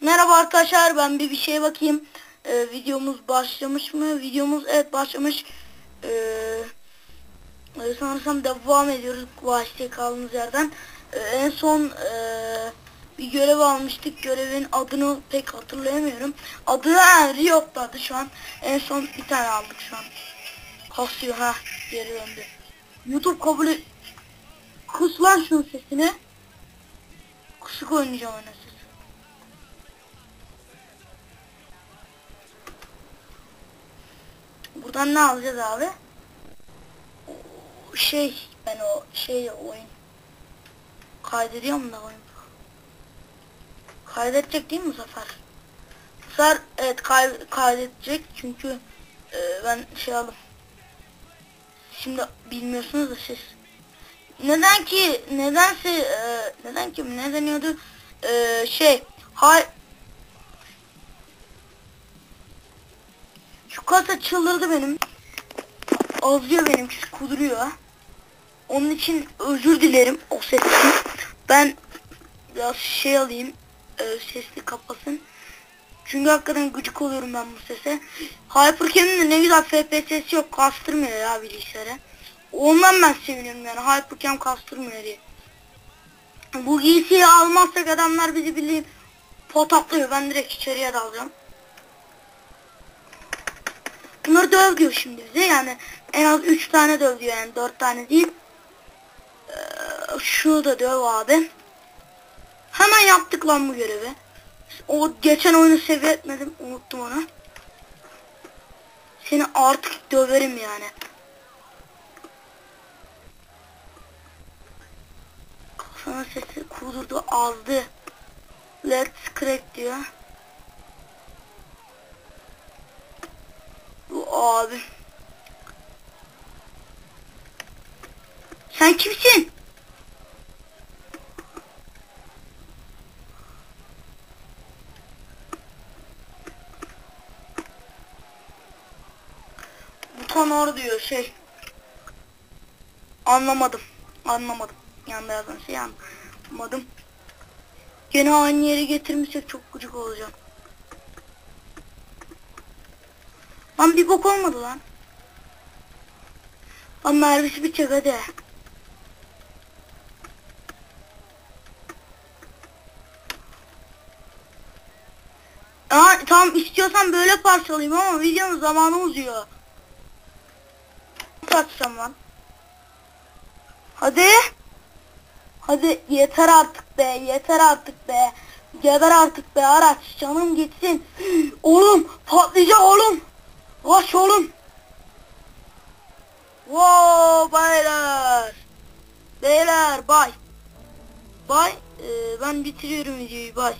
Merhaba arkadaşlar ben bir bir şeye bakayım. Ee, videomuz başlamış mı? Videomuz evet başlamış. Ee, e, sanırsam devam ediyoruz başta kaldığımız yerden. Ee, en son e, bir görev almıştık. Görevin adını pek hatırlayamıyorum. Adı ha, Riot'tu adı şu an. En son bir tane aldık şu an. Kasıyor ha geri döndü. YouTube kabul et. Kıs lan şunun sesini. Kısık oynayacağım ona Buradan ne alacağız abi? Şey ben o şey oyun kaydediyor mu da oyun? Kaydedecek değil mi bu sefer? Bu sefer evet kay kaydedecek çünkü e, ben şey aldım. Şimdi bilmiyorsunuz da siz. Neden ki nedense e, neden ki ne deniyordu? E, şey hay Şu kasa çıldırdı benim. Azlıyor benimkisi kuduruyor. Onun için özür dilerim o ses için. Ben biraz şey alayım. E, sesli kapasın. Çünkü hakikaten gıcık oluyorum ben bu sese. Hypercam'in de ne güzel FPS yok. Kastırmıyor ya bilgisayara. Ondan ben seviniyorum yani. Hypercam kastırmıyor diye. Bu giysiyi almazsak adamlar bizi bildiğin potaklıyor. Ben direkt içeriye dalacağım. Bunları döv diyor şimdi bize yani en az 3 tane döv diyor yani 4 tane değil. Ee, şunu da döv abi. Hemen yaptık lan bu görevi. O geçen oyunu seviye etmedim unuttum onu. Seni artık döverim yani. Kafana sesi kudurdu azdı. Let's crack diyor. Bu abi. Sen kimsin? Butonor diyor şey. Anlamadım. Anlamadım. Yanında yazan şey anlamadım. Gene aynı yere getirmişsek çok gıcık olacağım. Lan bir bok olmadı lan. Lan mermisi bitecek hadi. Aa, tamam istiyorsan böyle parçalayayım ama videonun zamanı uzuyor. Satsam lan. Hadi. Hadi yeter artık be yeter artık be. Geber artık be araç canım gitsin. Oğlum patlayacak oğlum. Kaç oğlum. Wow baylar. Beyler bay. Bay. Ee, ben bitiriyorum videoyu bay.